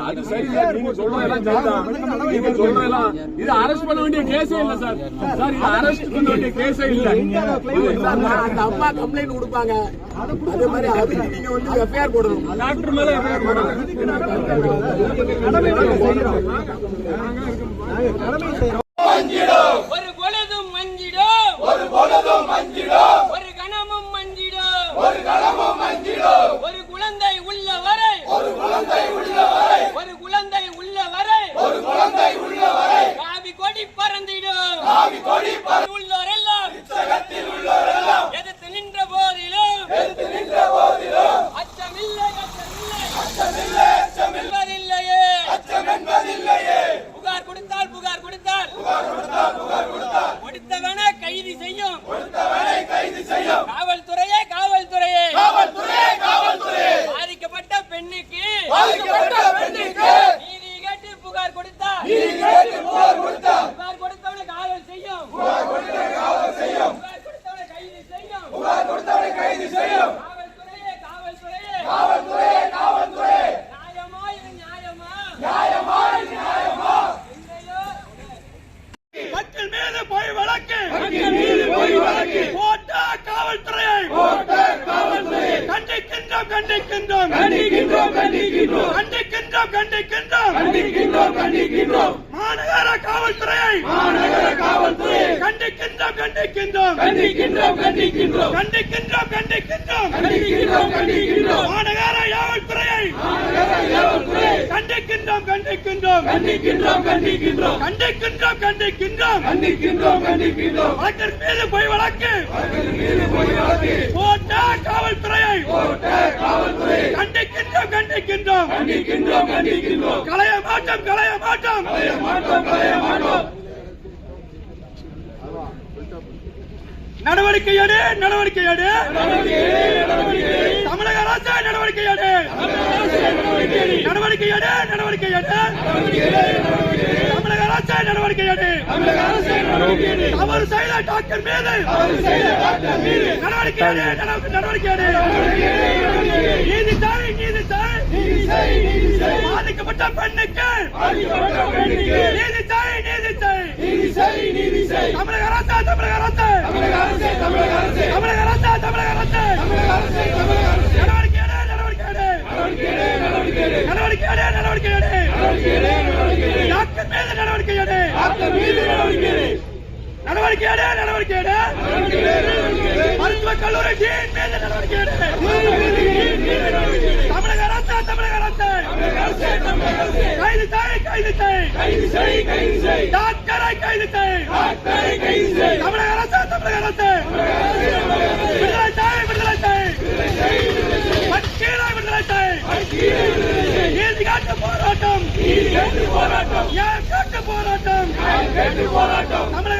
அது சரி சார் நீங்க சொல்றதெல்லாம் சரிதான். நீங்க சொல்றதெல்லாம் இது அரெஸ்ட் பண்ண வேண்டிய கேஸே இல்ல சார். சார் இது அரெஸ்ட் பண்ண வேண்டிய கேஸே இல்ல. அந்த அம்மா கம்ப்ளைண்ட் கொடுப்பாங்க. அதே மாதிரி அதுக்கு நீங்க வந்து எஃப்ஐஆர் போடணும். டாக்டர் மேல எஃப்ஐஆர் போடுறோம் ஒரு கொடுத்தவனை கைது செய்யும். கொடுத்தவனை கைது செய்யும். காவல்துறையே காவல்துறையே. காவல்துறையே காவல்துறையே. பாதிக்கப்பட்ட பெண்ணுக்கு. பாதிக்கப்பட்ட பெண்ணுக்கு. நீதி கேட்டு புகார் கொடுத்தா நீதி கேட்டு புகார் கொடுத்தா புகார் கொடுத்தவனை காவல் செய்யும். புகார் கொடுத்தவனை காவல் செய்யும். புகார் கொடுத்தவனை கைது செய்யும். புகார் கொடுத்தவனை கைது செய்யும் காவல்துறையே காவல்துறையே காவல்துறையே காவல்துறையே நியாயமா இது நியாயமா நியாயமா இது நியாயமா இல்லையோ மக்கள் மீது பொய் வழக்கு மக்கள் மீது பொய் வழக்கு போட்ட காவல்துறையை போட்ட காவல்துறையை கண்டிக்கின்றோம். கண்டிக்கின்றோம் கண்டிக்கின்றோம். கண்டிக்கின்றோம் கண்டிக்கின்றோம். கண்டிக்கின்றோம் கண்டிக்கின்றோம். மாநகர காவல்துறையை மாநகர காவல்துறையை கண்டிக்கின்றோம் கண்டிக்கின்றோம். கண்டிக்கின்றோம் கண்டிக்கின்றோம். கண்டிக்கின்றோம் கண்டிக்கின்றோம். கண்டிக்கின்றோம் கண்டிக்கின்றோம். மாநகர காவல்துறையை மாநகர காவல்துறையை கண்டிக்கின்றோம் கண்டிக்கின்றோம். கண்டிக்கின்றோம் கண்டிக்கின்றோம். கண்டிக்கின்றோம். கண்டிக்கின்றோம். கண்டிக்கின்றோம் கண்டிக்கின்றோம். வழக்கின் மீது போய் வழக்கு. மீது போய் வழக்கு. போட்ட காவல்துறையை. போட்ட காவல்துறை. கண்டிக்கின்றோம் கண்டிக்கின்றோம். கண்டிக்கின்றோம் கண்டிக்கின்றோம். களைய மாட்டோம் களைய மாட்டோம். களைய மாட்டோம் களைய மாட்டோம். நடவடிக்கை எடு நடவடிக்கை எடு தமிழக அரசு நடவடிக்கை எடு நடவடிக்கை எடு நடவடிக்கை எடு தமிழக அரசு நடவடிக்கை எடு தவறு செய்த டாக்டர் மீது நடவடிக்கை நடவடிக்கை நடவடிக்கை நீதி தாய் நீதி தாய் பாதிக்கப்பட்ட பெண்ணுக்கு நீதி தாய் நீதி தாய் தமிழக அரசு தமிழக அரசு. தமிழக அரசு தமிழக அரசு. தமிழக அரசு தமிழக அரசு. நடவடிக்கை எடு நடவடிக்கை எடு. நடவடிக்கை நடவடிக்கை நடவடிக்கை எடு. டாக்டர் மீது நடவடிக்கை எடு. நடவடிக்கை எடு நடவடிக்கை எடு. மருத்துவக் கல்லூரி டீன் மீது நடவடிக்கை எடு. தமிழக அரசு தமிழக அரசு. கைது செய் கைது செய். கைது செய் கைது செய் டாக்டரை கைது செய். டாக்டரை கைது செய் தமிழக அரசு தமிழக அரசு. விடுதலை செய் விடுதலை செய். வக்கீலை விடுதலை செய். நீதி காட்டு போராட்டம். நீதி காட்டு போராட்டம் ஏன் காட்டு போராட்டம் கேட்டு போராட்டம்? தமிழக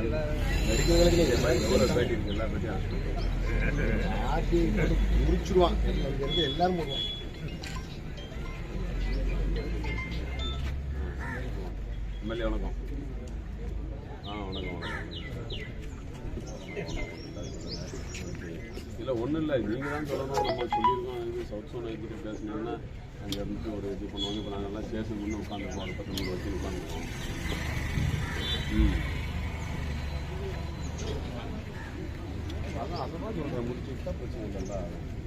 அரசு விடுதலை செய் விடுதலை செய் வக்கீல் எல்லாரும் போடுவான் எம்எல்ஏ வணக்கம் ஆ. வணக்கம் வணக்கம் இல்லை ஒன்றும் இல்லை நீங்கள் தான் சொல்லணும் நம்ம சொல்லியிருக்கோம் இது சவுத் சோன் ஐக்கிட்டு பேசினீங்கன்னா அங்கே இருந்துட்டு ஒரு இது பண்ணுவாங்க இப்போ நாங்கள்லாம் ஸ்டேஷன் முன்னே உட்காந்துருப்போம் ஒரு பத்து நூறு வச்சு உட்காந்துருப்போம் ம் 하죠. 우리 지금 딱 붙이는 건가.